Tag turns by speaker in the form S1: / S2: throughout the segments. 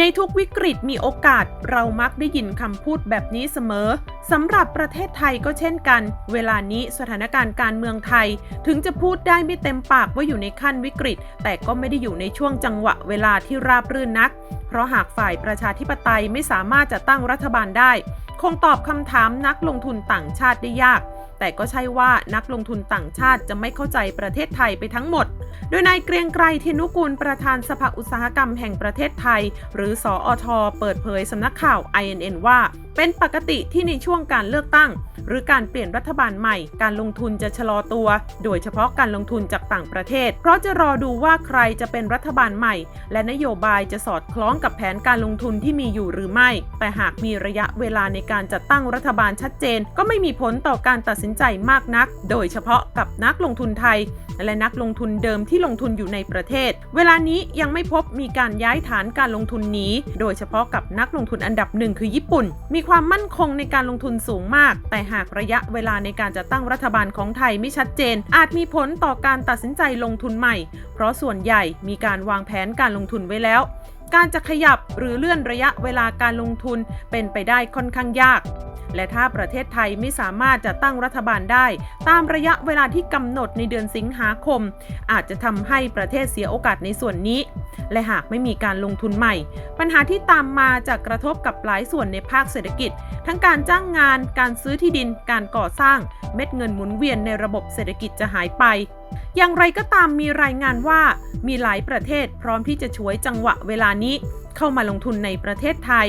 S1: ในทุกวิกฤตมีโอกาสเรามักได้ยินคำพูดแบบนี้เสมอสำหรับประเทศไทยก็เช่นกัน เวลานี้สถานการณ์การเมืองไทย ถึงจะพูดได้ไม่เต็มปากว่าอยู่ในขั้นวิกฤต แต่ก็ไม่ได้อยู่ในช่วงจังหวะเวลาที่ราบรื่นนัก เพราะหากฝ่ายประชาธิปไตยไม่สามารถจะตั้งรัฐบาลได้ คงตอบคำถามนักลงทุนต่างชาติได้ยาก แต่ก็ใช่ว่านักลงทุนต่างชาติจะไม่เข้าใจประเทศไทยไปทั้งหมด โดยนายเกรียงไกรเทนุกูลประธานสภาอุตสาหกรรมแห่งประเทศไทย หรือสออทเปิดเผยสำนักข่าว INN ว่า เป็นปกติที่ในช่วงการเลือกตั้ง หรือการเปลี่ยนรัฐบาลใหม่ การลงทุนจะชะลอตัว โดยเฉพาะการลงทุนจากต่างประเทศ เพราะจะรอดูว่าใครจะเป็นรัฐบาลใหม่ และนโยบายจะสอดคล้องกับแผนการลงทุนที่มีอยู่หรือไม่ แต่หากมีระยะเวลาในการจัดตั้งรัฐบาลชัดเจน ก็ไม่มีผลต่อการตัดสินใจมากนัก โดยเฉพาะกับนักลงทุนไทย และนักลงทุนเดิมที่ลงทุนอยู่ในประเทศ เวลานี้ยังไม่พบมีการย้ายฐานการลงทุนนี้ โดยเฉพาะกับนักลงทุนอันดับหนึ่งคือญี่ปุ่น มีความมั่นคงในการลงทุนสูงมาก แต่หากระยะเวลาในการจัดตั้งรัฐบาลของไทยไม่ชัดเจน อาจมีผลต่อการตัดสินใจลงทุนใหม่ เพราะส่วนใหญ่มีการวางแผนการลงทุนไว้แล้ว การจะขยับหรือเลื่อนระยะเวลาการลงทุนเป็นไปได้ค่อนข้างยาก และถ้าประเทศไทยไม่สามารถจะตั้งรัฐบาลได้ ตามระยะเวลาที่กำหนดในเดือนสิงหาคม อาจจะทำให้ประเทศเสียโอกาสในส่วนนี้ และหากไม่มีการลงทุนใหม่ ปัญหาที่ตามมาจะกระทบกับหลายส่วนในภาคเศรษฐกิจ ทั้งการจ้างงาน การซื้อที่ดิน การก่อสร้าง เม็ดเงินหมุนเวียนในระบบเศรษฐกิจจะหายไปอย่างไรก็ตามมีรายงานว่ามีหลายประเทศพร้อมที่จะช่วยจังหวะเวลานี้เข้ามาลงทุนในประเทศไทย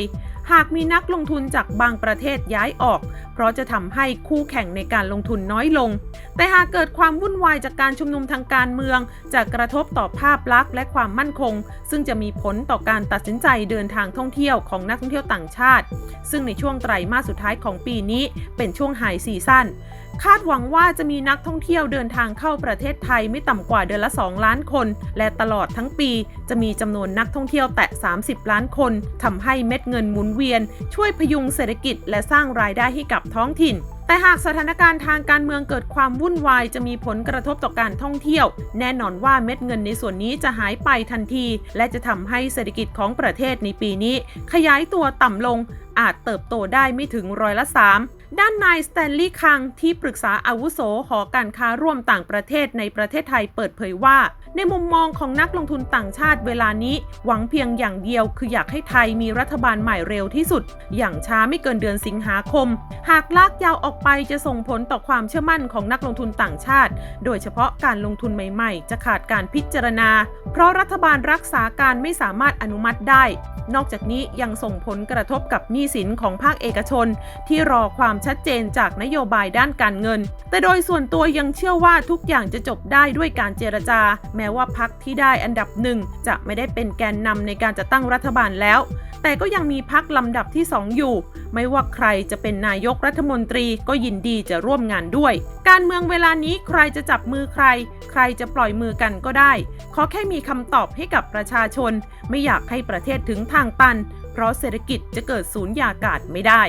S1: หากมีนักลงทุนจากบางประเทศย้ายออก เพราะจะทำให้คู่แข่งในการลงทุนน้อยลง แต่หากเกิดความวุ่นวายจากการชุมนุมทางการเมือง จะกระทบต่อภาพลักษณ์และความมั่นคง ซึ่งจะมีผลต่อการตัดสินใจเดินทางท่องเที่ยวของนักท่องเที่ยวต่างชาติ ซึ่งในช่วงไตรมาสสุดท้ายของปีนี้เป็นช่วงไฮซีซั่น คาดหวังว่าจะมีนักท่องเที่ยวเดินทางเข้าประเทศไทยไม่ต่ำกว่าเดือนละ 2 ล้านคน และตลอดทั้งปีจะมีจำนวนนักท่องเที่ยวแตะ 30 ล้านคนทำให้เม็ดเงินหมุนเวียน ช่วยพยุงเศรษฐกิจ และสร้างรายได้ให้กับท้องถิ่นแต่หากสถานการณ์ทางการเมืองเกิดความวุ่นวายจะมีผลกระทบต่อการท่องเที่ยว แน่นอนว่าเม็ดเงินในส่วนนี้จะหายไปทันที และจะทำให้เศรษฐกิจของประเทศในปีนี้ ขยายตัวต่ำลงอาจเติบโตได้ไม่ถึงร้อยละ3 ด้านนายสแตนลีย์คังที่ปรึกษาอาวุโสหอการค้าร่วมต่างประเทศในประเทศไทยเปิดเผยว่า ในมุมมองของนักลงทุนต่างชาติเวลานี้ หวังเพียงอย่างเดียวคืออยากให้ไทยมีรัฐบาลใหม่เร็วที่สุด อย่างช้าไม่เกินเดือนสิงหาคม หากลากยาวออกไปจะส่งผลต่อความเชื่อมั่นของนักลงทุนต่างชาติ โดยเฉพาะการลงทุนใหม่ ๆ จะขาดการพิจารณาเพราะรัฐบาลรักษาการไม่สามารถอนุมัติได้ นอกจากนี้ยังส่งผลกระทบกับหนี้สินของภาคเอกชน ที่รอความชัดเจนจากนโยบายด้านการเงิน แต่โดยส่วนตัวยังเชื่อว่าทุกอย่างจะจบได้ด้วยการเจรจา แม้ว่าพักที่ได้อันดับหนึ่งจะไม่ได้เป็นแกนนำในการจัดตั้งรัฐบาลแล้ว แต่ก็ยังมีพักลำดับที่ 2 อยู่ ไม่ว่าใครจะเป็นนายกรัฐมนตรีก็ยินดีจะร่วมงานด้วย การเมืองเวลานี้ใครจะจับมือใคร ใครจะปล่อยมือกันก็ได้ ขอแค่มีคำตอบให้กับประชาชน ไม่อยากให้ประเทศถึงทางตัน เพราะเศรษฐกิจจะเกิดศูนย์ยากาศไม่ได้